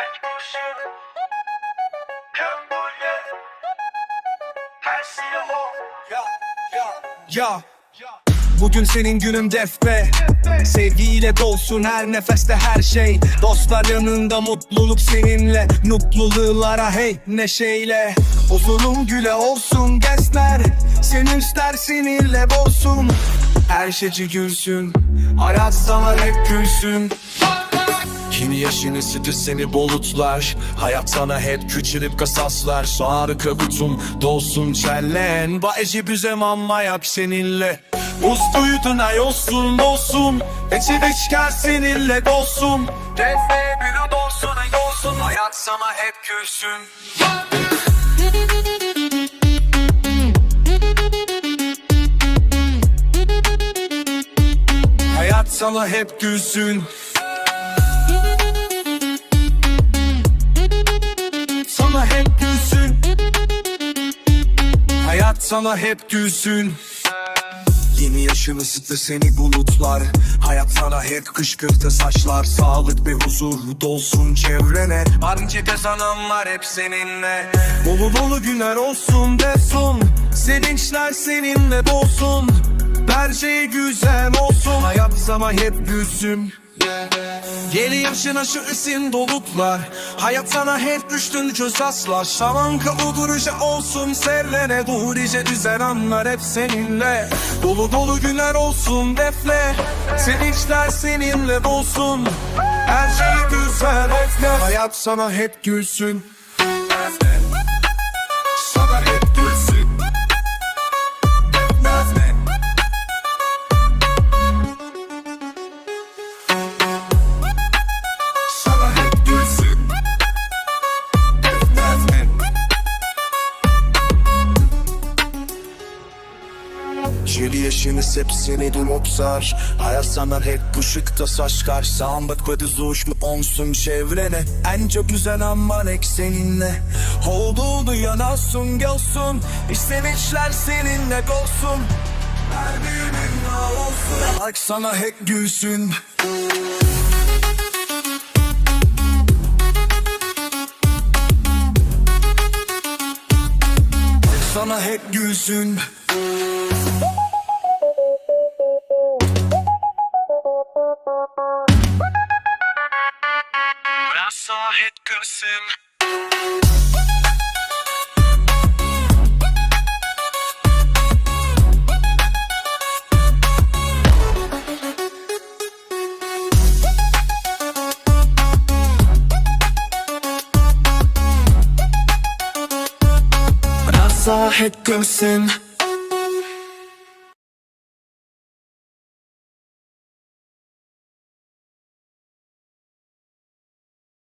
her kurşun Her silahı Ya, ya, ya. Bugün senin günün defbe Sevgiyle dolsun her nefeste her şey. Dostlar yanında mutluluk seninle. Mutluluğlara hey neşeyle. Huzurun güle olsun gençler. Senin ister sinirle bolsun Her şeyci gülsün. Hayat sana hep gülsün Kimi yaşını ısıtır seni bulutlar. Hayat sana hep küçülüp kasaslar. Sarı kabutum dolsun çellen. Bayeci bir zaman yap seninle. Ustuyutun ay olsun olsun Eci çıkar seninle dolsun. Refle bir dolsun ay olsun. Hayat sana hep gülsün Hayat sana hep gülsün sana hep gülsün. Yeni yaşın ısıttı seni bulutlar. Hayat sana hep kışkırtı saçlar. Sağlık ve huzur dolsun çevrene. Arınca kazananlar hep seninle. Dolu dolu günler olsun desun Sevinçler seninle dolsun. Her şey güzel olsun. Hayat sana hep gülsün Yeni yaşına şu isim doluplar Hayat sana hep düştün çöz aslar. Şaman kapı duruşu olsun. Serlene durice düzen anlar hep seninle. Dolu dolu günler olsun defle Sevinçler seninle dolsun. Her şey güzel efle Hayat sana hep gülsün Yedi yaşınız hep seni dumopsar Hayat sana hep ışıkta saçkar Sağımlık ve düzuşlu olsun çevrene. En çok güzel aman ek seninle. Olduğunu yanasın gelsin. İstemişler seninle olsun Her birinin olsun Bak sana hep gülsün. Sana hep gülsün Biraz sahip gülsün Biraz hep gülsün